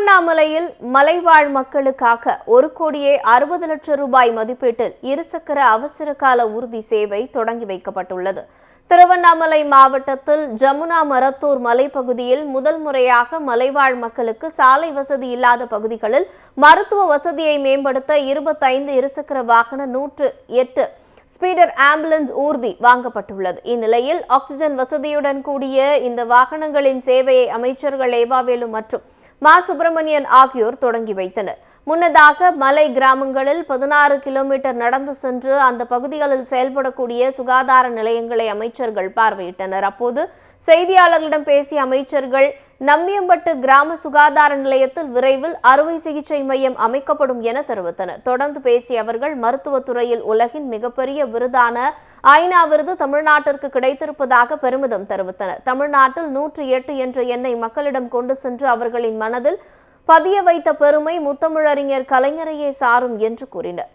திருவண்ணாமலையில் மலைவாழ் மக்களுக்காக ஒரு கோடியே அறுபது லட்சம் ரூபாய் மதிப்பீட்டில் இருசக்கர அவசர கால ஊர்தி சேவை தொடங்கி வைக்கப்பட்டுள்ளது. திருவண்ணாமலை மாவட்டத்தில் ஜமுனா மரத்தூர் மலைப்பகுதியில் முதல் முறையாக மலைவாழ் மக்களுக்கு சாலை வசதி இல்லாத பகுதிகளில் மருத்துவ வசதியை மேம்படுத்த இருபத்தைந்து இருசக்கர வாகன நூற்று எட்டு ஸ்பீடர் ஆம்புலன்ஸ் ஊர்தி வாங்கப்பட்டுள்ளது. இந்நிலையில் ஆக்சிஜன் வசதியுடன் கூடிய இந்த வாகனங்களின் சேவையை அமைச்சர்கள் ஏவாவேலு மற்றும் மா சுப்பிரமணியன் ஆகியோர் தொடங்கி வைத்தனர். முன்னதாக மலை கிராமங்களில் பதினாறு கிலோமீட்டர் நடந்து சென்று அந்த பகுதிகளில் செயல்படக்கூடிய சுகாதார நிலையங்களை அமைச்சர்கள் பார்வையிட்டனர். அப்போது செய்தியாளர்களிடம் பேசிய அமைச்சர்கள் நம்பியம்பட்டு கிராம சுகாதார நிலையத்தில் விரைவில் அறுவை சிகிச்சை மையம் அமைக்கப்படும் என தெரிவித்தனர். தொடர்ந்து பேசிய அவர்கள் மருத்துவத்துறையில் உலகின் மிகப்பெரிய விருதான ஐநா விருது தமிழ்நாட்டிற்கு கிடைத்திருப்பதாக பெருமிதம் தெரிவித்தனர். தமிழ்நாட்டில் நூற்றி எட்டு என்ற எண்ணை மக்களிடம் கொண்டு சென்று அவர்களின் மனதில் பதிய வைத்த பெருமை முத்தமிழறிஞர் கலைஞரையே சாரும் என்று கூறினர்.